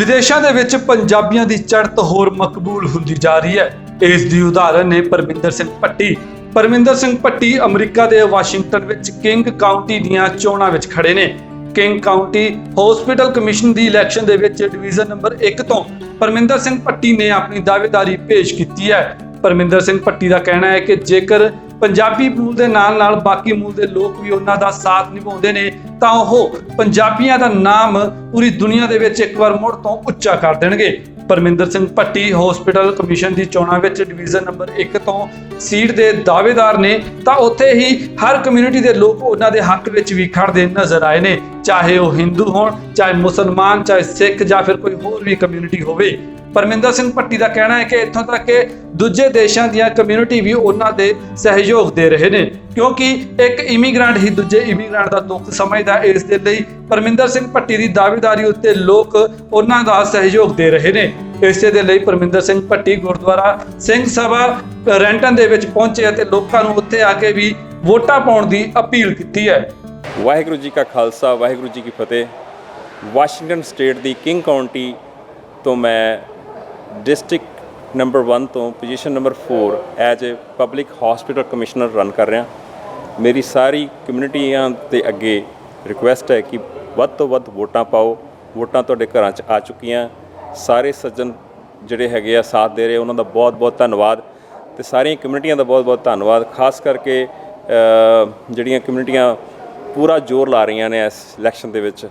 ਵਿਦੇਸ਼ਾਂ ਦੇ ਵਿੱਚ ਪੰਜਾਬੀਆਂ ਦੀ ਚੜ੍ਹਤ ਹੋਰ ਮਕਬੂਲ ਹੁੰਦੀ ਜਾ ਰਹੀ ਹੈ। ਇਸ ਦੀ ਉਦਾਹਰਨ ਨੇ ਪਰਮਿੰਦਰ ਸਿੰਘ ਪੱਟੀ ਪਰਮਿੰਦਰ ਸਿੰਘ ਪੱਟੀ ਅਮਰੀਕਾ ਦੇ ਵਾਸ਼ਿੰਗਟਨ ਵਿੱਚ ਕਿੰਗ ਕਾਉਂਟੀ ਦੀਆਂ ਚੋਣਾਂ ਵਿੱਚ ਖੜੇ ਨੇ। ਕਿੰਗ ਕਾਉਂਟੀ ਹਸਪੀਟਲ ਕਮਿਸ਼ਨ ਦੀ ਇਲੈਕਸ਼ਨ ਦੇ ਵਿੱਚ ਡਿਵੀਜ਼ਨ ਨੰਬਰ 1 ਤੋਂ ਪਰਮਿੰਦਰ ਸਿੰਘ ਪੱਟੀ ਨੇ ਆਪਣੀ ਦਾਅਵੇਦਾਰੀ ਪੇਸ਼ ਕੀਤੀ ਹੈ। ਪਰਮਿੰਦਰ ਸਿੰਘ ਪੱਟੀ ਦਾ ਕਹਿਣਾ ਹੈ ਕਿ ਜੇਕਰ ਪੰਜਾਬੀ ਮੂਲ ਦੇ ਨਾਲ ਨਾਲ ਬਾਕੀ ਮੂਲ ਦੇ ਲੋਕ ਵੀ ਉਹਨਾਂ ਦਾ ਸਾਥ ਨਿਭਾਉਂਦੇ ਨੇ, ਤਾਂ ਉਹ ਪੰਜਾਬੀਆਂ ਦਾ ਨਾਮ ਪੂਰੀ ਦੁਨੀਆ ਦੇ ਵਿੱਚ ਇੱਕ ਵਾਰ ਮੁੜ ਤੋਂ ਉੱਚਾ ਕਰ ਦੇਣਗੇ। ਪਰਮਿੰਦਰ ਸਿੰਘ ਪੱਟੀ ਹਸਪੀਟਲ ਕਮਿਸ਼ਨ ਦੀ ਚੋਣਾਂ ਵਿੱਚ ਡਿਵੀਜ਼ਨ ਨੰਬਰ 1 ਤੋਂ ਸੀਟ ਦੇ ਦਾਅਵੇਦਾਰ ਨੇ, ਤਾਂ ਉੱਥੇ ਹੀ ਹਰ ਕਮਿਊਨਿਟੀ ਦੇ ਲੋਕ ਉਹਨਾਂ ਦੇ ਹੱਕ ਵਿੱਚ ਵੀ ਖੜਦੇ ਨਜ਼ਰ ਆਏ ਨੇ। ਚਾਹੇ ਉਹ ਹਿੰਦੂ ਹੋਣ, ਚਾਹੇ ਮੁਸਲਮਾਨ, ਚਾਹੇ ਸਿੱਖ ਜਾਂ ਫਿਰ ਕੋਈ ਹੋਰ ਵੀ ਕਮਿਊਨਿਟੀ ਹੋਵੇ ਪਰਮਿੰਦਰ ਸਿੰਘ ਭੱਟੀ ਦਾ ਕਹਿਣਾ ਹੈ ਕਿ ਇੱਥੋਂ ਤੱਕ ਕਿ ਦੂਜੇ ਦੇਸ਼ਾਂ ਦੀਆਂ ਕਮਿਊਨਿਟੀ ਵੀ ਉਹਨਾਂ ਦੇ ਸਹਿਯੋਗ ਦੇ ਰਹੇ ਨੇ। ਕਿਉਂਕਿ ਇੱਕ ਇਮੀਗ੍ਰੈਂਟ ਹੀ ਦੂਜੇ ਇਮੀਗ੍ਰੈਂਟ ਦਾ ਦੁੱਖ ਸਮਝਦਾ ਇਸ ਦੇ ਲਈ ਪਰਮਿੰਦਰ ਸਿੰਘ ਭੱਟੀ ਦੀ ਦਾਅਵੇਦਾਰੀ ਉੱਤੇ ਲੋਕ ਉਹਨਾਂ ਦਾ ਸਹਿਯੋਗ ਦੇ ਰਹੇ ਨੇ। ਇਸੇ ਦੇ ਲਈ ਪਰਮਿੰਦਰ ਸਿੰਘ ਭੱਟੀ ਗੁਰਦੁਆਰਾ ਸਿੰਘ ਸਭਾ ਰੈਂਟਨ ਦੇ ਵਿੱਚ ਪਹੁੰਚੇ ਅਤੇ ਲੋਕਾਂ ਨੂੰ ਉੱਥੇ ਆ ਕੇ ਵੀ ਵੋਟਾਂ ਪਾਉਣ ਦੀ ਅਪੀਲ ਕੀਤੀ ਹੈ। ਵਾਹਿਗੁਰੂ ਜੀ ਕਾ ਖਾਲਸਾ, ਵਾਹਿਗੁਰੂ ਜੀ ਕੀ ਫਤਿਹ। ਵਾਸ਼ਿੰਗਟਨ ਸਟੇਟ ਦੀ ਕਿੰਗ ਕਾਉਂਟੀ ਤੋਂ ਮੈਂ ਡਿਸਟ੍ਰਿਕਟ ਨੰਬਰ 1 ਤੋਂ position number 4 as a public hospital commissioner run ਕਰ ਰਿਹਾ। ਮੇਰੀ ਸਾਰੀ ਕਮਿਊਨਿਟੀਆਂ ਦੇ ਅੱਗੇ ਰਿਕੁਐਸਟ ਹੈ ਕਿ ਵੱਧ ਤੋਂ ਵੱਧ ਵੋਟਾਂ ਪਾਓ। ਵੋਟਾਂ ਤੁਹਾਡੇ ਘਰਾਂ 'ਚ ਆ ਚੁੱਕੀਆਂ। ਸਾਰੇ ਸੱਜਣ ਜਿਹੜੇ ਹੈਗੇ ਆ ਸਾਥ ਦੇ ਰਹੇ, ਉਹਨਾਂ ਦਾ ਬਹੁਤ ਬਹੁਤ ਧੰਨਵਾਦ। ਤੇ ਸਾਰੀਆਂ ਕਮਿਊਨਿਟੀਆਂ ਦਾ ਬਹੁਤ ਬਹੁਤ ਧੰਨਵਾਦ। ਖਾਸ ਕਰਕੇ ਜਿਹੜੀਆਂ ਕਮਿਊਨਿਟੀਆਂ ਪੂਰਾ ਜ਼ੋਰ ਲਾ ਰਹੀਆਂ ਨੇ ਇਸ ਇਲੈਕਸ਼ਨ ਦੇ ਵਿੱਚ।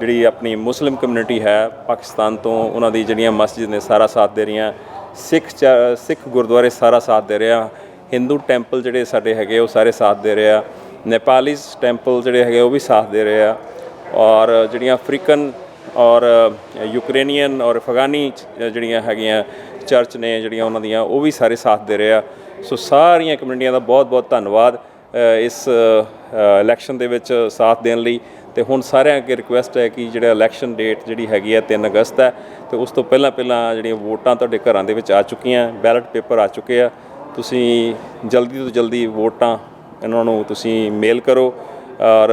ਜਿਹੜੀ ਆਪਣੀ ਮੁਸਲਿਮ ਕਮਿਊਨਿਟੀ ਹੈ ਪਾਕਿਸਤਾਨ ਤੋਂ, ਉਹਨਾਂ ਦੀ ਜਿਹੜੀਆਂ ਮਸਜਿਦ ਨੇ ਸਾਰਾ ਸਾਥ ਦੇ ਰਹੀਆਂ, ਸਿੱਖ ਚ- ਸਿੱਖ ਗੁਰਦੁਆਰੇ ਸਾਰਾ ਸਾਥ ਦੇ ਰਿਹਾ ਹਿੰਦੂ ਟੈਂਪਲ ਜਿਹੜੇ ਸਾਡੇ ਹੈਗੇ ਉਹ ਸਾਰੇ ਸਾਥ ਦੇ ਰਹੇ ਆ ਨੇਪਾਲੀਜ਼ ਟੈਂਪਲ ਜਿਹੜੇ ਹੈਗੇ ਉਹ ਵੀ ਸਾਥ ਦੇ ਰਹੇ ਆ ਔਰ ਜਿਹੜੀਆਂ ਅਫਰੀਕਨ ਔਰ ਯੂਕਰੇਨੀਅਨ ਔਰ ਅਫਗਾਨੀ ਜਿਹੜੀਆਂ ਹੈਗੀਆਂ ਚਰਚ ਨੇ, ਜਿਹੜੀਆਂ ਉਹਨਾਂ ਦੀਆਂ, ਉਹ ਵੀ ਸਾਰੇ ਸਾਥ ਦੇ ਰਹੇ। ਆ ਸੋ ਸਾਰੀਆਂ ਕਮਿਊਨਿਟੀਆਂ ਦਾ ਬਹੁਤ ਬਹੁਤ ਧੰਨਵਾਦ ਇਸ ਇਲੈਕਸ਼ਨ ਦੇ ਵਿੱਚ ਸਾਥ ਦੇਣ ਲਈ। ਤੇ ਹੁਣ ਸਾਰਿਆਂ ਅੱਗੇ ਰਿਕੁਐਸਟ ਹੈ ਕਿ ਜਿਹੜਾ ਇਲੈਕਸ਼ਨ ਡੇਟ ਜਿਹੜੀ ਹੈਗੀ ਹੈ 3 ਅਗਸਤ ਹੈ, ਤੇ ਉਸ ਤੋਂ ਪਹਿਲਾਂ ਪਹਿਲਾਂ ਜਿਹੜੀਆਂ ਵੋਟਾਂ ਤੁਹਾਡੇ ਘਰਾਂ ਦੇ ਵਿੱਚ ਆ ਚੁੱਕੀਆਂ ਬੈਲਟ ਪੇਪਰ ਆ ਚੁੱਕੇ ਆ, ਤੁਸੀਂ ਜਲਦੀ ਤੋਂ ਜਲਦੀ ਵੋਟਾਂ ਇਹਨਾਂ ਨੂੰ ਤੁਸੀਂ ਮੇਲ ਕਰੋ ਔਰ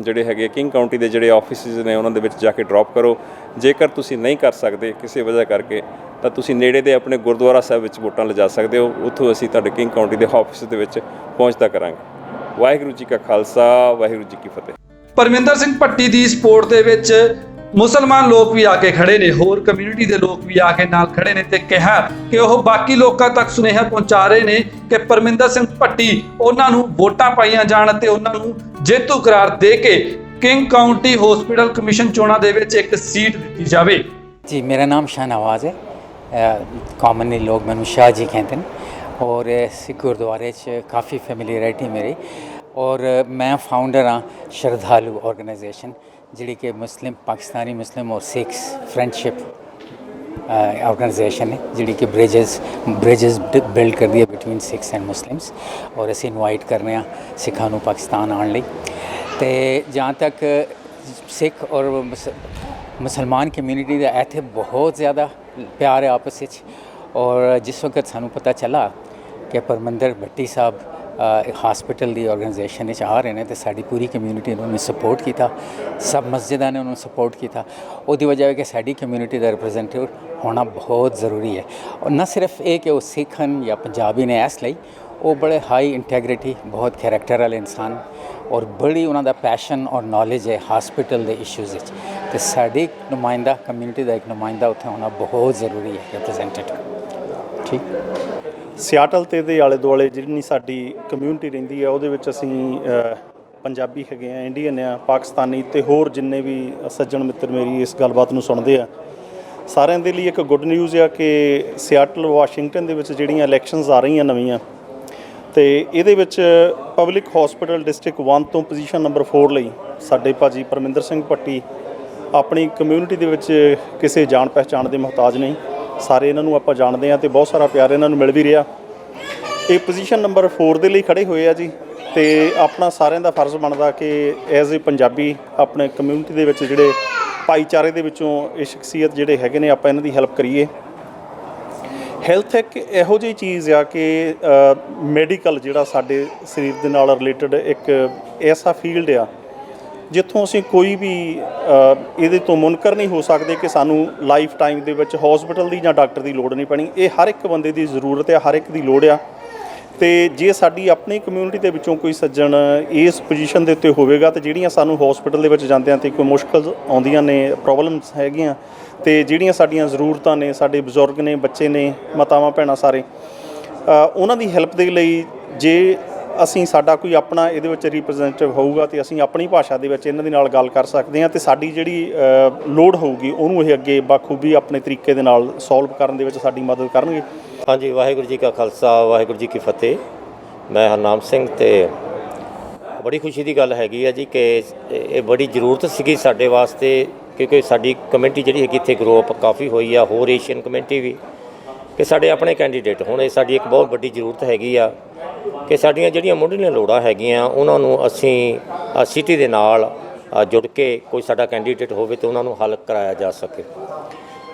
ਜਿਹੜੇ ਹੈਗੇ ਕਿੰਗ ਕਾਉਂਟੀ ਦੇ ਜਿਹੜੇ ਆਫਿਸਿਸ ਨੇ ਉਹਨਾਂ ਦੇ ਵਿੱਚ ਜਾ ਕੇ ਡ੍ਰੌਪ ਕਰੋ। ਜੇਕਰ ਤੁਸੀਂ ਨਹੀਂ ਕਰ ਸਕਦੇ ਕਿਸੇ ਵਜ੍ਹਾ ਕਰਕੇ, ਤਾਂ ਤੁਸੀਂ ਨੇੜੇ ਦੇ ਆਪਣੇ ਗੁਰਦੁਆਰਾ ਸਾਹਿਬ ਵਿੱਚ ਵੋਟਾਂ ਲਿਜਾ ਸਕਦੇ ਹੋ। ਉੱਥੋਂ ਅਸੀਂ ਤੁਹਾਡੇ ਕਿੰਗ ਕਾਉਂਟੀ ਦੇ ਆਫਿਸ ਦੇ ਵਿੱਚ ਪਹੁੰਚਦਾ ਕਰਾਂਗੇ। ਵਾਹਿਗੁਰੂ ਜੀ ਕਾ ਖਾਲਸਾ, ਵਾਹਿਗੁਰੂ ਜੀ ਕੀ ਫਤਿਹ। ਪਰਮਿੰਦਰ ਸਿੰਘ ਭੱਟੀ ਦੀ ਸਪੋਰਟ ਦੇ ਵਿੱਚ ਮੁਸਲਮਾਨ ਲੋਕ ਵੀ ਆ ਕੇ ਖੜੇ ਨੇ, ਹੋਰ ਕਮਿਊਨਿਟੀ ਦੇ ਲੋਕ ਵੀ ਆ ਕੇ ਨਾਲ ਖੜੇ ਨੇ ਤੇ ਕਿਹਾ ਕਿ ਉਹ ਬਾਕੀ ਲੋਕਾਂ ਤੱਕ ਸੁਨੇਹਾ ਪਹੁੰਚਾ ਰਹੇ ਨੇ ਕਿ ਪਰਮਿੰਦਰ ਸਿੰਘ ਭੱਟੀ ਉਹਨਾਂ ਨੂੰ ਵੋਟਾਂ ਪਾਈਆਂ ਜਾਣ ਤੇ ਉਹਨਾਂ ਨੂੰ ਜੇਤੂ ਕਰਾਰ ਦੇ ਕੇ ਕਿੰਗ ਕਾਉਂਟੀ ਹਸਪੀਟਲ ਕਮਿਸ਼ਨ ਚੋਣਾਂ ਦੇ ਵਿੱਚ ਇੱਕ ਸੀਟ ਦਿੱਤੀ ਜਾਵੇ। ਜੀ, ਮੇਰਾ ਨਾਮ ਸ਼ਾਹਨਵਾਜ਼ ਹੈ। ਕਾਮਨਲੀ ਲੋਕ ਮੈਨੂੰ ਸ਼ਾਹ ਜੀ ਕਹਿੰਦੇ ਨੇ। ਔਰ ਸਿੱਖ ਗੁਰਦੁਆਰੇ 'ਚ ਕਾਫੀ ਫੈਮਿਲੀਅਰਿਟੀ ਮੇਰੀ। ਔਰ ਮੈਂ ਫਾਊਂਡਰ ਹਾਂ ਸ਼ਰਧਾਲੂ ਆਰਗੇਨਾਈਜੇਸ਼ਨ ਜਿਹੜੀ ਕਿ ਮੁਸਲਿਮ, ਪਾਕਿਸਤਾਨੀ ਮੁਸਲਿਮ ਔਰ ਸਿੱਖਸ ਫਰੈਂਡਸ਼ਿਪ ਆਰਗੇਨਾਈਜੇਸ਼ਨ ਹੈ, ਜਿਹੜੀ ਕਿ ਬ੍ਰਿਜਸ ਬ੍ਰਿਜਸ ਬਿਲਡ ਕਰਦੀ ਹੈ ਬਿਟਵੀਨ ਸਿੱਖਸ ਐਂਡ ਮੁਸਲਿਮਸ ਔਰ ਅਸੀਂ ਇਨਵਾਈਟ ਕਰਨੇ ਆ ਸਿੱਖਾਂ ਨੂੰ ਪਾਕਿਸਤਾਨ ਆਉਣ ਲਈ। ਤੇ ਜਾਂ ਤੱਕ ਸਿੱਖ ਔਰ ਮੁਸਲਮਾਨ ਕਮਿਊਨਿਟੀ ਦਾ ਇੱਥੇ ਬਹੁਤ ਜ਼ਿਆਦਾ ਪਿਆਰ ਹੈ ਆਪਸ ਵਿੱਚ ਔਰ ਜਿਸ ਵਕਤ ਸਾਨੂੰ ਪਤਾ ਚੱਲਾ ਕਿ ਪਰਮੰਦਰ ਭੱਟੀ ਸਾਹਿਬ ਹਸਪੀਟਲ ਦੀ ਆਰਗੇਨਾਈਜੇਸ਼ਨ ਵਿੱਚ ਆ ਰਹੇ ਨੇ ਤੇ ਸਾਡੀ ਪੂਰੀ ਕਮਿਊਨਿਟੀ ਨੇ ਉਹਨੂੰ ਸਪੋਰਟ ਕੀਤਾ। ਸਭ ਮਸਜਿਦਾਂ ਨੇ ਉਹਨੂੰ ਸਪੋਰਟ ਕੀਤਾ। ਉਹਦੀ ਵਜ੍ਹਾ ਹੈ ਕਿ ਸਾਡੀ ਕਮਿਊਨਿਟੀ ਦਾ ਰਿਪਰੈਜ਼ੈਂਟੇਟਿਵ ਹੋਣਾ ਬਹੁਤ ਜ਼ਰੂਰੀ ਹੈ। ਔਰ ਨਾ ਸਿਰਫ ਇਹ ਕਿ ਉਹ ਸਿੱਖ ਹਨ ਜਾਂ ਪੰਜਾਬੀ ਨੇ ਇਸ ਲਈ, ਉਹ ਬੜੇ ਹਾਈ ਇੰਟੈਗ੍ਰਿਟੀ ਬਹੁਤ ਕੈਰੈਕਟਰ ਵਾਲੇ ਇਨਸਾਨ ਔਰ ਬੜੀ ਉਹਨਾਂ ਦਾ ਪੈਸ਼ਨ ਔਰ ਨੌਲੇਜ ਹੈ ਹਸਪੀਟਲ ਦੇ ਇਸ਼ੂਜ਼ ਵਿੱਚ। ਤੇ ਸਾਡੀ ਨੁਮਾਇੰਦਾ ਕਮਿਊਨਿਟੀ ਦਾ ਇੱਕ ਨੁਮਾਇੰਦਾ ਉੱਥੇ ਹੋਣਾ ਬਹੁਤ ਜ਼ਰੂਰੀ ਹੈ ਰਿਪਰੈਜ਼ੈਂਟੇਟਿਵ ਠੀਕ? ਸਿਆਟਲ ਤੇ ਦੇ ਆਲੇ ਦੁਆਲੇ ਜਿੰਨੀ ਸਾਡੀ ਕਮਿਊਨਿਟੀ ਰਹਿੰਦੀ ਹੈ ਉਹਦੇ ਵਿੱਚ ਅਸੀਂ ਪੰਜਾਬੀ ਹੈਗੇ ਆ ਇੰਡੀਅਨ ਆ, ਪਾਕਿਸਤਾਨੀ ਤੇ ਹੋਰ ਜਿੰਨੇ ਵੀ ਸੱਜਣ ਮਿੱਤਰ ਮੇਰੀ ਇਸ ਗੱਲਬਾਤ ਨੂੰ ਸੁਣਦੇ ਆ, ਸਾਰਿਆਂ ਦੇ ਲਈ ਇੱਕ ਗੁੱਡ ਨਿਊਜ਼ ਆ ਕਿ ਸਿਆਟਲ, ਵਾਸ਼ਿੰਗਟਨ ਦੇ ਵਿੱਚ ਜਿਹੜੀਆਂ ਇਲੈਕਸ਼ਨਸ ਆ ਰਹੀਆਂ ਨਵੀਆਂ, ਤੇ ਇਹਦੇ ਵਿੱਚ ਪਬਲਿਕ ਹਸਪੀਟਲ ਡਿਸਟ੍ਰਿਕਟ 1 ਤੋਂ ਪੋਜੀਸ਼ਨ ਨੰਬਰ 4 ਲਈ ਸਾਡੇ ਭਾਜੀ ਪਰਮਿੰਦਰ ਸਿੰਘ ਪੱਟੀ ਆਪਣੀ ਕਮਿਊਨਿਟੀ ਦੇ ਵਿੱਚ ਕਿਸੇ ਜਾਣ ਪਹਿਚਾਣ ਦੇ ਮੁਹਤਾਜ ਨਹੀਂ। ਸਾਰੇ ਇਹਨਾਂ ਨੂੰ ਆਪਾਂ ਜਾਣਦੇ ਆ ਤੇ ਬਹੁਤ ਸਾਰਾ ਪਿਆਰ ਇਹਨਾਂ ਨੂੰ ਮਿਲ ਵੀ ਰਿਹਾ। ਇਹ ਪੋਜੀਸ਼ਨ ਨੰਬਰ 4 ਦੇ ਲਈ ਖੜੇ ਹੋਏ ਆ ਜੀ ਤੇ ਆਪਣਾ ਸਾਰਿਆਂ ਦਾ ਫਰਜ਼ ਬਣਦਾ ਕਿ ਐਜ਼ ਅ ਪੰਜਾਬੀ ਆਪਣੇ ਕਮਿਊਨਿਟੀ ਦੇ ਵਿੱਚ ਜਿਹੜੇ ਭਾਈਚਾਰੇ ਦੇ ਵਿੱਚੋਂ ਇਹ ਸ਼ਖਸੀਅਤ ਜਿਹੜੇ ਹੈਗੇ ਨੇ, ਆਪਾਂ ਇਹਨਾਂ ਦੀ ਹੈਲਪ ਕਰੀਏ। ਹੈਲਥ ਇੱਕ ਇਹੋ ਜਿਹੀ ਚੀਜ਼ ਆ ਕਿ ਮੈਡੀਕਲ ਜਿਹੜਾ ਸਾਡੇ ਸਰੀਰ ਦੇ ਨਾਲ ਰਿਲੇਟਡ ਇੱਕ ਐਸਾ ਫੀਲਡ ਆ ਜਿੱਥੋਂ ਅਸੀਂ ਕੋਈ ਵੀ ਇਹਦੇ ਤੋਂ ਮੁਨਕਰ ਨਹੀਂ ਹੋ ਸਕਦੇ ਕਿ ਸਾਨੂੰ ਲਾਈਫ ਟਾਈਮ ਦੇ ਵਿੱਚ ਹਸਪੀਟਲ ਦੀ ਜਾਂ ਡਾਕਟਰ ਦੀ ਲੋੜ ਨਹੀਂ ਪੈਣੀ। ਇਹ ਹਰ ਇੱਕ ਬੰਦੇ ਦੀ ਜ਼ਰੂਰਤ ਹੈ, ਹਰ ਇੱਕ ਦੀ ਲੋੜ ਆ। ਤੇ ਜੇ ਸਾਡੀ ਆਪਣੀ ਕਮਿਊਨਿਟੀ ਦੇ ਵਿੱਚੋਂ ਕੋਈ ਸੱਜਣ ਇਸ ਪੋਜੀਸ਼ਨ ਦੇ ਉੱਤੇ ਹੋਵੇਗਾ, ਤੇ ਜਿਹੜੀਆਂ ਸਾਨੂੰ ਹਸਪੀਟਲ ਦੇ ਵਿੱਚ ਜਾਂਦਿਆਂ ਤੇ ਕੋਈ ਮੁਸ਼ਕਲ ਆਉਂਦੀਆਂ ਨੇ ਪ੍ਰੋਬਲਮਸ ਹੈਗੀਆਂ, ਤੇ ਜਿਹੜੀਆਂ ਸਾਡੀਆਂ ਜ਼ਰੂਰਤਾਂ ਨੇ, ਸਾਡੇ ਬਜ਼ੁਰਗ ਨੇ, ਬੱਚੇ ਨੇ, ਮਾਤਾਵਾਂ, ਭੈਣਾਂ ਸਾਰੇ ਉਹਨਾਂ ਦੀ ਹੈਲਪ ਦੇ ਲਈ ਜੇ ਅਸੀਂ ਸਾਡਾ ਕੋਈ ਆਪਣਾ ਇਹਦੇ ਵਿੱਚ ਰਿਪਰੈਜ਼ੈਂਟੇਟਿਵ ਹੋਊਗਾ ਤੇ ਅਸੀਂ ਆਪਣੀ ਭਾਸ਼ਾ ਦੇ ਵਿੱਚ ਇਹਨਾਂ ਦੇ ਨਾਲ ਗੱਲ ਕਰ ਸਕਦੇ ਹਾਂ ਤੇ ਸਾਡੀ ਜਿਹੜੀ ਅ, ਲੋੜ ਹੋਊਗੀ ਉਹਨੂੰ ਇਹ ਅੱਗੇ ਬਾਖੂਬੀ ਆਪਣੇ ਤਰੀਕੇ ਦੇ ਨਾਲ ਸੋਲਵ ਕਰਨ ਦੇ ਵਿੱਚ ਸਾਡੀ ਮਦਦ ਕਰਨਗੇ। ਹਾਂਜੀ ਵਾਹਿਗੁਰੂ ਜੀ ਕਾ ਖਾਲਸਾ ਵਾਹਿਗੁਰੂ ਜੀ ਕੀ ਫਤਿਹ। ਮੈਂ ਹਰਨਾਮ ਸਿੰਘ ਤੇ ਬੜੀ ਖੁਸ਼ੀ ਦੀ ਗੱਲ ਹੈਗੀ ਆ ਜੀ ਕਿ ਇਹ ਬੜੀ ਜ਼ਰੂਰਤ ਸੀਗੀ ਸਾਡੇ ਵਾਸਤੇ ਕਿਉਂਕਿ ਸਾਡੀ ਕਮਿਊਨਿਟੀ ਜਿਹੜੀ ਹੈਗੀ ਇੱਥੇ ਗਰੋ ਅਪ ਕਾਫੀ ਹੋਈ ਆ ਹੋਰ ਏਸ਼ੀਅਨ ਕਮੇਟੀ ਵੀ। ਕਿ ਸਾਡੇ ਆਪਣੇ ਕੈਂਡੀਡੇਟ ਹੁਣ ਇਹ ਸਾਡੀ ਇੱਕ ਬਹੁਤ ਵੱਡੀ ਜ਼ਰੂਰਤ ਹੈਗੀ ਆ। ਕਿ ਸਾਡੀਆਂ ਜਿਹੜੀਆਂ ਮੁੱਢਲੀਆਂ ਲੋੜਾਂ ਹੈਗੀਆਂ, ਉਹਨਾਂ ਨੂੰ ਅਸੀਂ ਸਿਟੀ ਦੇ ਨਾਲ ਜੁੜ ਕੇ ਕੋਈ ਸਾਡਾ ਕੈਂਡੀਡੇਟ ਹੋਵੇ ਤੇ ਉਹਨਾਂ ਨੂੰ ਹੱਲ ਕਰਾਇਆ ਜਾ ਸਕੇ।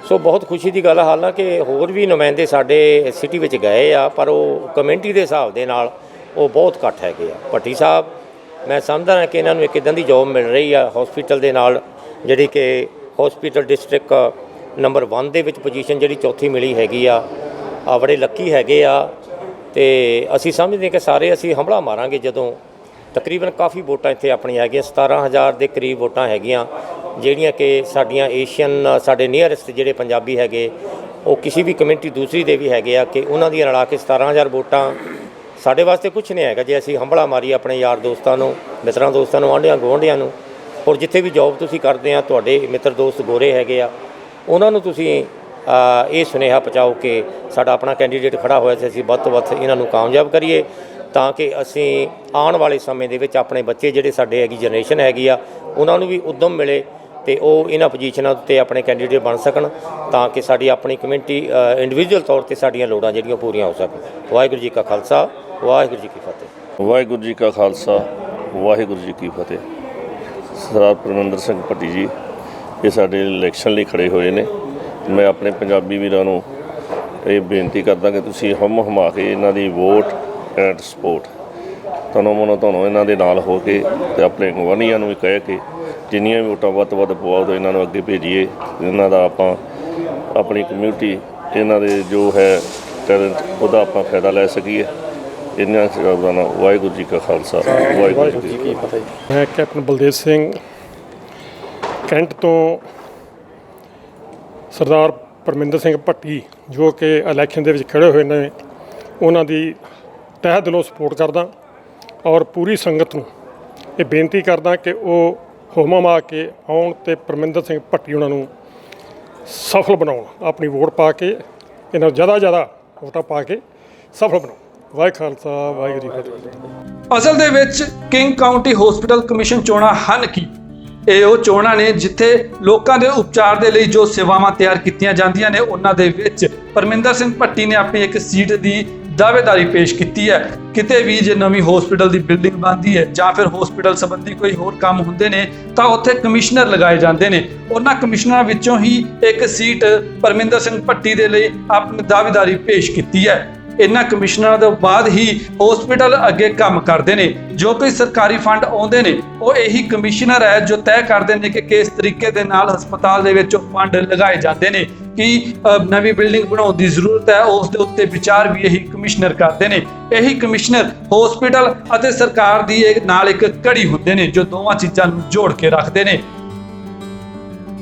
ਸੋ ਬਹੁਤ ਖੁਸ਼ੀ ਦੀ ਗੱਲ ਹੈ ਹਾਲਾਂਕਿ ਹੋਰ ਵੀ ਨੁਮਾਇੰਦੇ ਸਾਡੇ ਸਿਟੀ ਵਿੱਚ ਗਏ ਆ, ਪਰ ਉਹ ਕਮਿਊਨਿਟੀ ਦੇ ਹਿਸਾਬ ਦੇ ਨਾਲ ਉਹ ਬਹੁਤ ਘੱਟ ਹੈਗੇ ਆ। ਭੱਟੀ ਸਾਹਿਬ, ਮੈਂ ਸਮਝਦਾ ਕਿ ਇਹਨਾਂ ਨੂੰ ਇੱਕ ਇਦਾਂ ਦੀ ਜੌਬ ਮਿਲ ਰਹੀ ਆ ਹਸਪੀਟਲ ਦੇ ਨਾਲ, ਜਿਹੜੀ ਕਿ ਹਸਪੀਟਲ ਡਿਸਟ੍ਰਿਕਟ ਨੰਬਰ 1 ਦੇ ਵਿੱਚ ਪੋਜੀਸ਼ਨ ਜਿਹੜੀ ਚੌਥੀ ਮਿਲੀ ਹੈਗੀ ਆ ਬੜੇ ਲੱਕੀ ਹੈਗੇ ਆ ਤੇ ਅਸੀਂ ਸਮਝਦੇ ਹਾਂ ਕਿ ਸਾਰੇ ਅਸੀਂ ਹਮਲਾ ਮਾਰਾਂਗੇ ਜਦੋਂ ਤਕਰੀਬਨ ਕਾਫੀ ਵੋਟਾਂ ਇੱਥੇ ਆਪਣੀਆਂ ਹੈਗੀਆਂ 17000 ਦੇ ਕਰੀਬ ਵੋਟਾਂ ਹੈਗੀਆਂ, ਜਿਹੜੀਆਂ ਕਿ ਸਾਡੀਆਂ ਏਸ਼ੀਅਨ ਸਾਡੇ ਨੀਅਰੈਸਟ ਜਿਹੜੇ ਪੰਜਾਬੀ ਹੈਗੇ, ਉਹ ਕਿਸੇ ਵੀ ਕਮਿਊਨਿਟੀ ਦੂਸਰੀ ਦੇ ਵੀ ਹੈਗੇ ਆ ਕਿ ਉਹਨਾਂ ਦੀਆਂ ਰਲਾ ਕੇ 17000 ਵੋਟਾਂ ਸਾਡੇ ਵਾਸਤੇ ਕੁਝ ਨਹੀਂ ਹੈਗਾ ਜੇ ਅਸੀਂ ਹੰਭਲਾ ਮਾਰੀ ਆਪਣੇ ਯਾਰ ਦੋਸਤਾਂ ਨੂੰ, ਮਿੱਤਰਾਂ ਦੋਸਤਾਂ ਨੂੰ, ਆਂਢਿਆਂ ਗੁਆਂਢੀਆਂ ਨੂੰ, ਔਰ ਜਿੱਥੇ ਵੀ ਜੌਬ ਤੁਸੀਂ ਕਰਦੇ ਆ, ਤੁਹਾਡੇ ਮਿੱਤਰ ਦੋਸਤ ਗੋਰੇ ਹੈਗੇ ਆ, ਉਹਨਾਂ ਨੂੰ ਤੁਸੀਂ ਇਹ ਸੁਨੇਹਾ ਪਹੁੰਚਾਓ ਕਿ ਸਾਡਾ ਆਪਣਾ ਕੈਂਡੀਡੇਟ ਖੜਾ ਹੋਇਆ ਸੀ, ਅਸੀਂ ਵੱਧ ਤੋਂ ਵੱਧ ਇਹਨਾਂ ਨੂੰ ਕਾਮਯਾਬ ਕਰੀਏ ਤਾਂ ਕਿ ਅਸੀਂ ਆਉਣ ਵਾਲੇ ਸਮੇਂ ਦੇ ਵਿੱਚ ਆਪਣੇ ਬੱਚੇ ਜਿਹੜੇ ਸਾਡੇ ਹੈਗੀ ਜਨਰੇਸ਼ਨ ਹੈਗੀ ਆ, ਉਹਨਾਂ ਨੂੰ ਵੀ ਉਦਮ ਮਿਲੇ ਤੇ ਉਹ ਇਹਨਾਂ ਪੋਜੀਸ਼ਨਾਂ ਉੱਤੇ ਆਪਣੇ ਕੈਂਡੀਡੇਟ ਬਣ ਸਕਣ ਤਾਂ ਕਿ ਸਾਡੀ ਆਪਣੀ ਕਮਿਊਨਿਟੀ ਇੰਡੀਵਿਜੂਅਲ ਤੌਰ ਤੇ ਸਾਡੀਆਂ ਲੋੜਾਂ ਜਿਹੜੀਆਂ ਪੂਰੀਆਂ ਹੋ ਸਕਣ। ਵਾਹਿਗੁਰੂ ਜੀ ਕਾ ਖਾਲਸਾ, ਵਾਹਿਗੁਰੂ ਜੀ ਕੀ ਫਤਿਹ। ਵਾਹਿਗੁਰੂ ਜੀ ਕਾ ਖਾਲਸਾ, ਵਾਹਿਗੁਰੂ ਜੀ ਕੀ ਫਤਿਹ। ਸਰਦਾਰ ਪਰਮਿੰਦਰ ਸਿੰਘ ਭੱਟੀ ਜੀ, ਇਹ ਸਾਡੇ ਇਲੈਕਸ਼ਨ ਲਈ ਖੜੇ ਹੋਏ ਨੇ। ਮੈਂ ਆਪਣੇ ਪੰਜਾਬੀ ਵੀਰਾਂ ਨੂੰ ਇਹ ਬੇਨਤੀ ਕਰਦਾ ਕਿ ਤੁਸੀਂ ਹਮ ਹਮਾ ਕੇ ਇਹਨਾਂ ਦੀ ਵੋਟ ਐਂਡ ਸਪੋਰਟ ਤਨੋਂ ਮਨੋਂ ਤੁਹਾਨੂੰ ਇਹਨਾਂ ਦੇ ਨਾਲ ਹੋ ਕੇ ਤੇ ਆਪਣੇ ਗਵਾਨੀਆਂ ਨੂੰ ਵੀ ਕਹਿ ਕੇ ਜਿੰਨੀਆਂ ਵੀ ਵੋਟਾਂ ਵੱਧ ਤੋਂ ਵੱਧ ਪਵਾਓ ਤਾਂ ਇਹਨਾਂ ਨੂੰ ਅੱਗੇ ਭੇਜੀਏ। ਇਹਨਾਂ ਦਾ ਆਪਾਂ ਆਪਣੀ ਕਮਿਊਨਿਟੀ ਇਹਨਾਂ ਦੇ ਜੋ ਹੈ ਟੈਲੈਂਟ ਉਹਦਾ ਆਪਾਂ ਫਾਇਦਾ ਲੈ ਸਕੀਏ। ਇਹਨਾਂ ਸ਼ਬਦਾਂ ਨਾਲ ਵਾਹਿਗੁਰੂ ਜੀ ਕਾ ਖਾਲਸਾ, ਵਾਹਿਗੁਰੂ ਜੀ ਕੀ ਫਤਿਹ। ਮੈਂ ਕੈਪਟਨ ਬਲਦੇਵ ਸਿੰਘ, ਕੈਂਟ ਤੋਂ ਸਰਦਾਰ ਪਰਮਿੰਦਰ ਸਿੰਘ ਭੱਟੀ ਜੋ ਕਿ ਇਲੈਕਸ਼ਨ ਦੇ ਵਿੱਚ ਖੜੇ ਹੋਏ ਨੇ, ਉਹਨਾਂ ਦੀ ਤਹਿ ਦਿਲੋਂ ਸਪੋਰਟ ਕਰਦਾ ਔਰ ਪੂਰੀ ਸੰਗਤ ਨੂੰ ਇਹ ਬੇਨਤੀ ਕਰਦਾ ਕਿ ਉਹ ਹੋਮਾ ਮਾ ਕੇ ਆਉਣ ਤੇ ਪਰਮਿੰਦਰ ਸਿੰਘ ਭੱਟੀ ਉਹਨਾਂ ਨੂੰ ਸਫਲ ਬਣਾਉਣ, ਆਪਣੀ ਵੋਟ ਪਾ ਕੇ, ਇਹਨਾਂ ਨੂੰ ਜ਼ਿਆਦਾ ਜ਼ਿਆਦਾ ਵੋਟਾਂ ਪਾ ਕੇ ਸਫਲ ਬਣਾਉਣ। ਵਾਹਿ ਖਾਲਸਾ, ਵਾਹਿਗੁਰੂ ਜੀ ਕੀ ਫਤਿਹ। ਅਸਲ ਦੇ ਵਿੱਚ ਕਿੰਗ ਕਾਉਂਟੀ ਹਸਪੀਟਲ ਕਮਿਸ਼ਨ ਚੋਣਾਂ ਹਨ ਕੀ? ਇਹ ਉਹ ਚੋਣਾਂ ਨੇ ਜਿੱਥੇ ਲੋਕਾਂ ਦੇ ਉਪਚਾਰ ਦੇ ਲਈ ਜੋ ਸੇਵਾਵਾਂ ਤਿਆਰ ਕੀਤੀਆਂ ਜਾਂਦੀਆਂ ਨੇ, ਉਹਨਾਂ ਦੇ ਵਿੱਚ ਪਰਮਿੰਦਰ ਸਿੰਘ ਭੱਟੀ ਨੇ ਆਪਣੀ ਇੱਕ ਸੀਟ ਦੀ ਦਾਅਵੇਦਾਰੀ ਪੇਸ਼ ਕੀਤੀ ਹੈ। ਕਿਤੇ ਵੀ ਜੇ ਨਵੀਂ ਹਸਪੀਟਲ ਦੀ ਬਿਲਡਿੰਗ ਬਣਦੀ ਹੈ ਜਾਂ ਫਿਰ ਹਸਪੀਟਲ ਸੰਬੰਧੀ ਕੋਈ ਹੋਰ ਕੰਮ ਹੁੰਦੇ ਨੇ, ਤਾਂ ਉੱਥੇ ਕਮਿਸ਼ਨਰ ਲਗਾਏ ਜਾਂਦੇ ਨੇ। ਉਹਨਾਂ ਕਮਿਸ਼ਨਰਾਂ ਵਿੱਚੋਂ ਹੀ ਇੱਕ ਸੀਟ ਪਰਮਿੰਦਰ ਸਿੰਘ ਭੱਟੀ ਦੇ ਲਈ ਆਪਣੀ ਦਾਅਵੇਦਾਰੀ ਪੇਸ਼ ਕੀਤੀ ਹੈ। ਇਹਨਾਂ ਕਮਿਸ਼ਨਰਾਂ ਤੋਂ ਬਾਅਦ ਹੀ ਹਸਪੀਟਲ ਅੱਗੇ ਕੰਮ ਕਰਦੇ ਨੇ। ਜੋ ਕਿ ਸਰਕਾਰੀ ਫੰਡ ਆਉਂਦੇ ਨੇ, ਉਹ ਇਹੀ ਕਮਿਸ਼ਨਰ ਹੈ ਜੋ ਤੈਅ ਕਰਦੇ ਨੇ ਕਿ ਕਿਸ ਤਰੀਕੇ ਦੇ ਨਾਲ ਹਸਪਤਾਲ ਦੇ ਵਿੱਚ ਫੰਡ ਲਗਾਏ ਜਾਂਦੇ ਨੇ। ਕਿ ਨਵੀਂ ਬਿਲਡਿੰਗ ਬਣਾਉਣ ਦੀ ਜ਼ਰੂਰਤ ਹੈ, ਉਸ ਦੇ ਉੱਤੇ ਵਿਚਾਰ ਵੀ ਇਹੀ ਕਮਿਸ਼ਨਰ ਕਰਦੇ ਨੇ। ਇਹੀ ਕਮਿਸ਼ਨਰ ਹਸਪੀਟਲ ਅਤੇ ਸਰਕਾਰ ਦੀ ਇੱਕ ਨਾਲ ਇੱਕ ਕੜੀ ਹੁੰਦੇ ਨੇ, ਜੋ ਦੋਵਾਂ ਚੀਜ਼ਾਂ ਨੂੰ ਜੋੜ ਕੇ ਰੱਖਦੇ ਨੇ।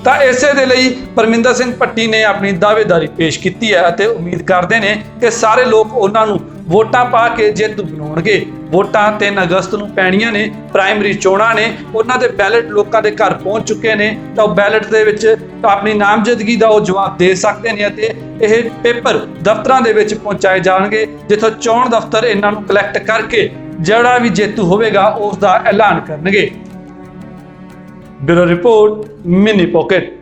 ਤਾਂ ਇਸੇ ਦੇ ਲਈ ਪਰਮਿੰਦਰ ਸਿੰਘ ਪੱਟੀ ਨੇ ਆਪਣੀ ਦਾਅਵੇਦਾਰੀ ਪੇਸ਼ ਕੀਤੀ ਹੈ ਅਤੇ ਉਮੀਦ ਕਰਦੇ ਨੇ ਕਿ ਸਾਰੇ ਲੋਕ ਉਹਨਾਂ ਨੂੰ ਵੋਟਾਂ ਪਾ ਕੇ ਜੇਤੂ ਬਣਾਉਣਗੇ। ਵੋਟਾਂ 3 ਅਗਸਤ ਨੂੰ ਪੈਣੀਆਂ ਨੇ, ਪ੍ਰਾਇਮਰੀ ਚੋਣਾਂ ਨੇ, ਉਹਨਾਂ ਦੇ ਬੈਲਟ ਲੋਕਾਂ ਦੇ ਘਰ ਪਹੁੰਚ ਚੁੱਕੇ ਨੇ, ਤਾਂ ਉਹ ਬੈਲਟ ਦੇ ਵਿੱਚ ਆਪਣੀ ਨਾਮਜ਼ਦਗੀ ਦਾ ਉਹ ਜਵਾਬ ਦੇ ਸਕਦੇ ਨੇ ਅਤੇ ਇਹ ਪੇਪਰ ਦਫ਼ਤਰਾਂ ਦੇ ਵਿੱਚ ਪਹੁੰਚਾਏ ਜਾਣਗੇ, ਜਿੱਥੋਂ ਚੋਣ ਦਫ਼ਤਰ ਇਹਨਾਂ ਨੂੰ ਕਲੈਕਟ ਕਰਕੇ ਜਿਹੜਾ ਵੀ ਜੇਤੂ ਹੋਵੇਗਾ ਉਸ ਦਾ ਐਲਾਨ ਕਰਨਗੇ। Bureau Report Mini Pocket.